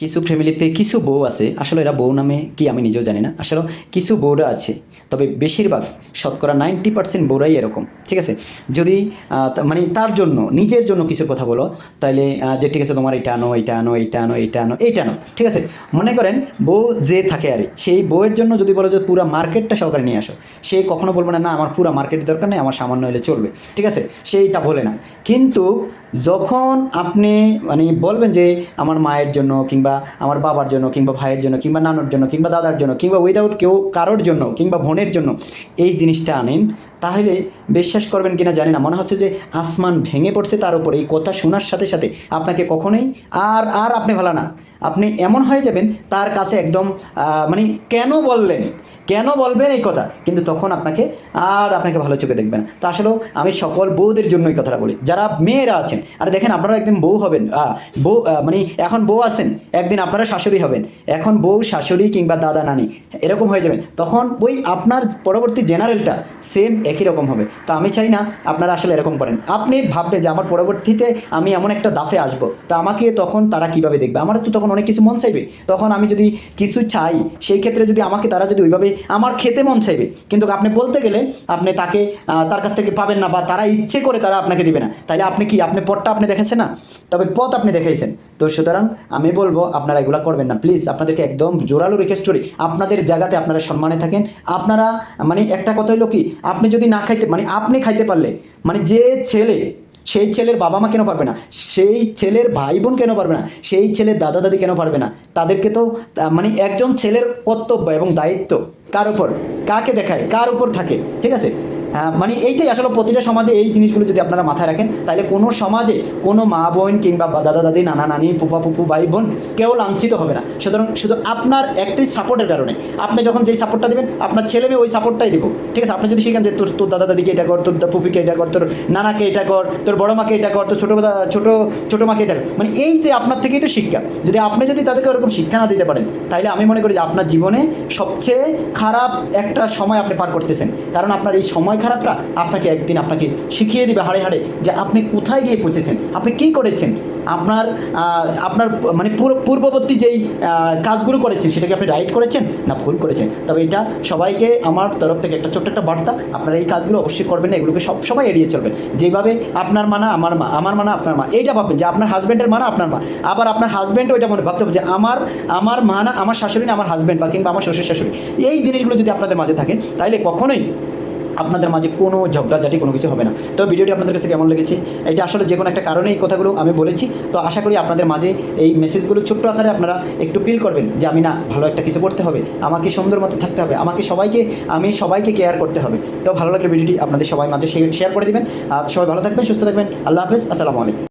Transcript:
কিছু ফ্যামিলিতে কিছু বউ আছে। আসলে এরা বউ নামে কি আমি নিজেও জানি না। আসলে কিছু বউরা আছে, তবে বেশিরভাগ শতকরা নাইনটি পার্সেন্ট বউরাই এরকম, ঠিক আছে? যদি মানে তার জন্য, নিজের জন্য কিছু কথা বলো তাহলে যে ঠিক আছে তোমার এটা আনো এটা আনো এইটা আনো এইটা আনো এইটা আনো, ঠিক আছে? মনে করেন বউ যে থাকে আর, সেই বউয়ের জন্য যদি বলো যে পুরো মার্কেটটা সহকারে নিয়ে আসো, সে কখনো বলবে না না, আমার পুরো মার্কেট দরকার নেই, আমার সামান্য হলে চলবে ঠিক আছে? সেইটা বলে না। কিন্তু যখন আপনি মানে বলবেন যে, আমার মায়ের জন্য কিংবা আমার বাবার জন্য, কিংবা ভাইয়ের জন্য, কিংবা নানুর জন্য, কিংবা দাদার জন্য, কিংবা উইদাউট কেউ কারোর জন্য, কিংবা বোনের জন্য এই জিনিসটা আনেন, তাহলে বিশ্বাস করবেন কিনা জানি না। মনে হচ্ছে যে আসমান ভেঙে পড়ছে তার উপর। এই কথা শোনার সাথে সাথে আপনাকে কখনোই আর আর আপনি ভালো না। আপনি এমন হয়ে যাবেন তার কাছে একদম মানে কেন বললেন? কেন বলবেন এই কথা? কিন্তু তখন আপনাকে আর আপনাকে ভালো চোখে দেখবে না। তো আসলে আমি সকল বউদের জন্য এই কথাটা বলি। যারা মেয়েরা আছেন, আর দেখেন আপনারা একদিন বউ হবেন। বউ মানে এখন বউ আছেন একদিন আপনারা শাশুড়ি হবেন। এখন বউ, শাশুড়ি কিংবা দাদা, নানি, এরকম হয়ে যাবেন। তখন ওই আপনার পরবর্তী জেনারেলটা সেম একই রকম হবে। তো আমি চাই না আপনারা আসলে এরকম করেন। আপনি ভাববেন যে, আমার পরবর্তীতে আমি এমন একটা দাফে আসব। তো আমাকে তখন তারা কীভাবে দেখবে? আমার তো তখন অনেক কিছু মন চাইবে। তখন আমি যদি কিছু চাই, সেই ক্ষেত্রে যদি আমাকে তারা যদি ওইভাবে আমার খেতে মন চাইবে, কিন্তু আপনি বলতে গেলে আপনি তাকে তার কাছ থেকে পাবেন না বা তারা ইচ্ছে করে তারা আপনাকে দিবে না। তাইলে আপনি কি, আপনি পথটা আপনি দেখেছেন না? তবে পথ আপনি দেখাইছেন। তো সুতরাং আমি বলব, আপনারা এগুলো করবেন না। প্লিজ আপনাদেরকে একদম জোরালো রিকোয়েস্ট করি। আপনাদের জায়গাতে আপনারা সম্মানে থাকেন। আপনারা মানে একটা কথা হলো কি, আপনি যদি না খাইতে মানে আপনি খাইতে পারলে মানে যে ছেলে, সেই ছেলের বাবা মা কেন পারবে না? সেই ছেলের ভাই বোন কেন পারবে না? সেই ছেলের দাদা দাদি কেন পারবে না? তাদেরকে তো মানে একজন ছেলের কর্তব্য এবং দায়িত্ব কার উপর? কাকে দেখায়? কার উপর থাকে? ঠিক আছে? মানে এইটাই আসলে প্রতিটা সমাজে এই জিনিসগুলো যদি আপনারা মাথায় রাখেন, তাহলে কোনো সমাজে কোনো মা বোন কিংবা দাদা দাদি, নানা নানি পুপা ফুপু ভাই বোন কেউ লাঞ্ছিত হবে না। সুতরাং শুধু আপনার একটাই সাপোর্টের কারণে। আপনি যখন যেই সাপোর্টটা দেবেন, আপনার ছেলে মেয়ে ওই সাপোর্টটাই দিব। ঠিক আছে? আপনি যদি শিখেন যে তোর তোর দাদা দাদিকে এটা কর, তোর ফুপিকে এটা কর, তোর নানাকে এটা কর, তোর বড় মাকে এটা কর, তোর ছোটো ছোটো ছোটো মাকে এটা কর। মানে এই যে আপনার থেকেই তো শিক্ষা। যদি আপনি যদি তাদেরকে ওরকম শিক্ষা না দিতে পারেন, তাহলে আমি মনে করি যে আপনার জীবনে সবচেয়ে খারাপ একটা সময় আপনি পার করতেছেন। কারণ আপনার এই সময় খারাপটা আপনাকে একদিন আপনাকে শিখিয়ে দিবে হাড়ে হাড়ে যে আপনি কোথায় গিয়ে পৌঁছেছেন, আপনি কী করেছেন? আপনার আপনার মানে পূর্ব- পূর্ববর্তী যেই কাজগুলো করেছেন সেটাকে আপনি রাইট করেছেন না ভুল করেছেন? তবে এটা সবাইকে আমার তরফ থেকে একটা ছোট্ট একটা বার্তা, আপনারা এই কাজগুলো অবশ্যই করবেন না, এগুলোকে সব, সবাই এড়িয়ে চলবেন। যেভাবে আপনার মানা আমার মা, আমার মানা আপনার মা, এইটা ভাববেন যে আপনার হাজব্যান্ডের মানা আপনার মা। আবার আপনার হাজব্যান্ডও এটা মনে ভাবতে হবে যে আমার আমার মানা আমার শাশুড়ি না, আমার হাজব্যান্ড বা কিংবা আমার শ্বশুর শাশুড়ি। এই জিনিসগুলো যদি আপনাদের মাঝে থাকে তাহলে কখনোই আপনাদের মাঝে কোনো ঝগড়াঝাটি, কোনো কিছু হবে না। তো ভিডিওটি আপনাদের কাছে কেমন লেগেছে? এটা আসলে যে কোনো একটা কারণে এই কথাগুলো আমি বলেছি। তো আশা করি আপনাদের মাঝে এই মেসেজগুলো ছোট্ট আকারে আপনারা একটু ফিল করবেন যে, আমি না, ভালো একটা কিছু করতে হবে। আমাকে সুন্দর মতো থাকতে হবে। আমাকে সবাইকে, আমি সবাইকে কেয়ার করতে হবে। তো ভালো লাগলে ভিডিওটি আপনাদের সবাই মাঝে শেয়ার করে দেবেন। আর সবাই ভালো থাকবেন, সুস্থ থাকবেন। আল্লাহ হাফেজ। আসসালামু আলাইকুম।